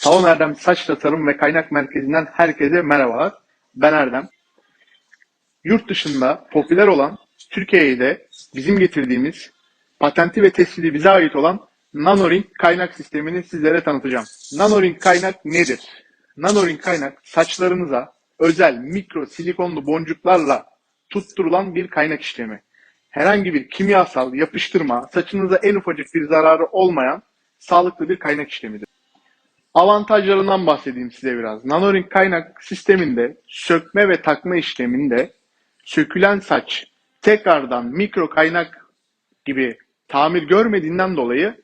Salon Erdem Saç Tasarım ve Kaynak Merkezi'nden herkese merhabalar. Ben Erdem. Yurt dışında popüler olan Türkiye'ye de bizim getirdiğimiz patenti ve tescili bize ait olan Nanoring kaynak sistemini sizlere tanıtacağım. Nanoring kaynak nedir? Nanoring kaynak saçlarınıza özel mikro silikonlu boncuklarla tutturulan bir kaynak işlemi. Herhangi bir kimyasal yapıştırma, saçınıza en ufacık bir zararı olmayan sağlıklı bir kaynak işlemidir. Avantajlarından bahsedeyim size biraz. Nanoring kaynak sisteminde sökme ve takma işleminde sökülen saç tekrardan mikro kaynak gibi tamir görmediğinden dolayı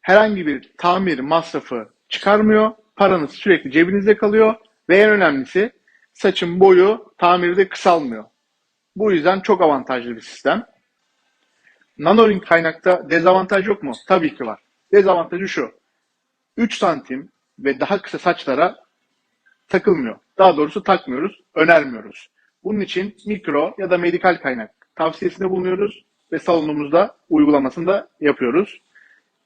herhangi bir tamir masrafı çıkarmıyor. Paranız sürekli cebinizde kalıyor ve en önemlisi saçın boyu tamirde kısalmıyor. Bu yüzden çok avantajlı bir sistem. Nanoring kaynakta dezavantaj yok mu? Tabii ki var. Dezavantajı şu. 3 santim ve daha kısa saçlara takılmıyor. Daha doğrusu takmıyoruz, önermiyoruz. Bunun için mikro ya da medikal kaynak tavsiyesinde bulunuyoruz ve salonumuzda uygulamasını da yapıyoruz.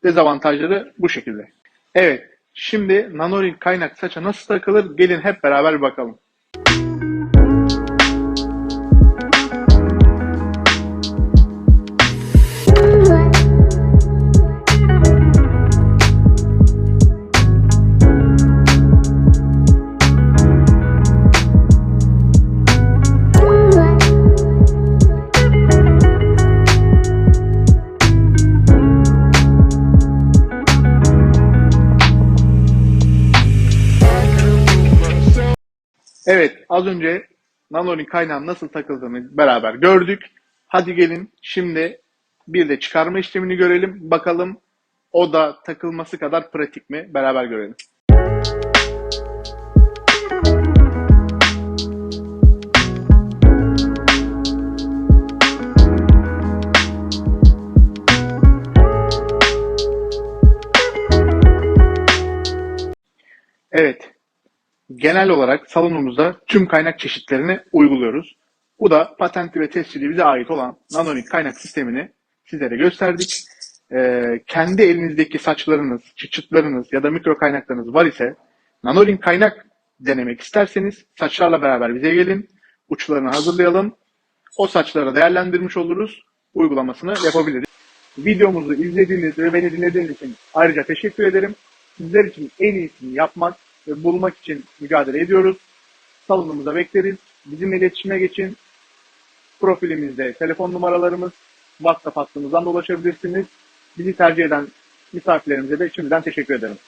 Dezavantajları bu şekilde. Evet, şimdi nanoring kaynak saça nasıl takılır? Gelin hep beraber bakalım. Evet, az önce nanoring kaynağın nasıl takıldığını beraber gördük. Hadi gelin şimdi bir de çıkarma işlemini görelim. Bakalım o da takılması kadar pratik mi? Beraber görelim. Evet, genel olarak salonumuzda tüm kaynak çeşitlerini uyguluyoruz. Bu da patentli ve tescilli bize ait olan nanonik kaynak sistemini sizlere gösterdik. Ee, kendi elinizdeki saçlarınız, çıçıtlarınız ya da mikro kaynaklarınız var ise nanoring kaynak denemek isterseniz saçlarla beraber bize gelin. Uçlarını hazırlayalım. O saçları değerlendirmiş oluruz. Uygulamasını yapabiliriz. Videomuzu izlediğiniz ve beni dinlediğiniz için ayrıca teşekkür ederim. Sizler için en iyisini yapmak bulmak için mücadele ediyoruz. Salonumuza bekleriz. Bizimle iletişime geçin. Profilimizde telefon numaralarımız, WhatsApp hattımızdan da ulaşabilirsiniz. Bizi tercih eden misafirlerimize de şimdiden teşekkür ederim.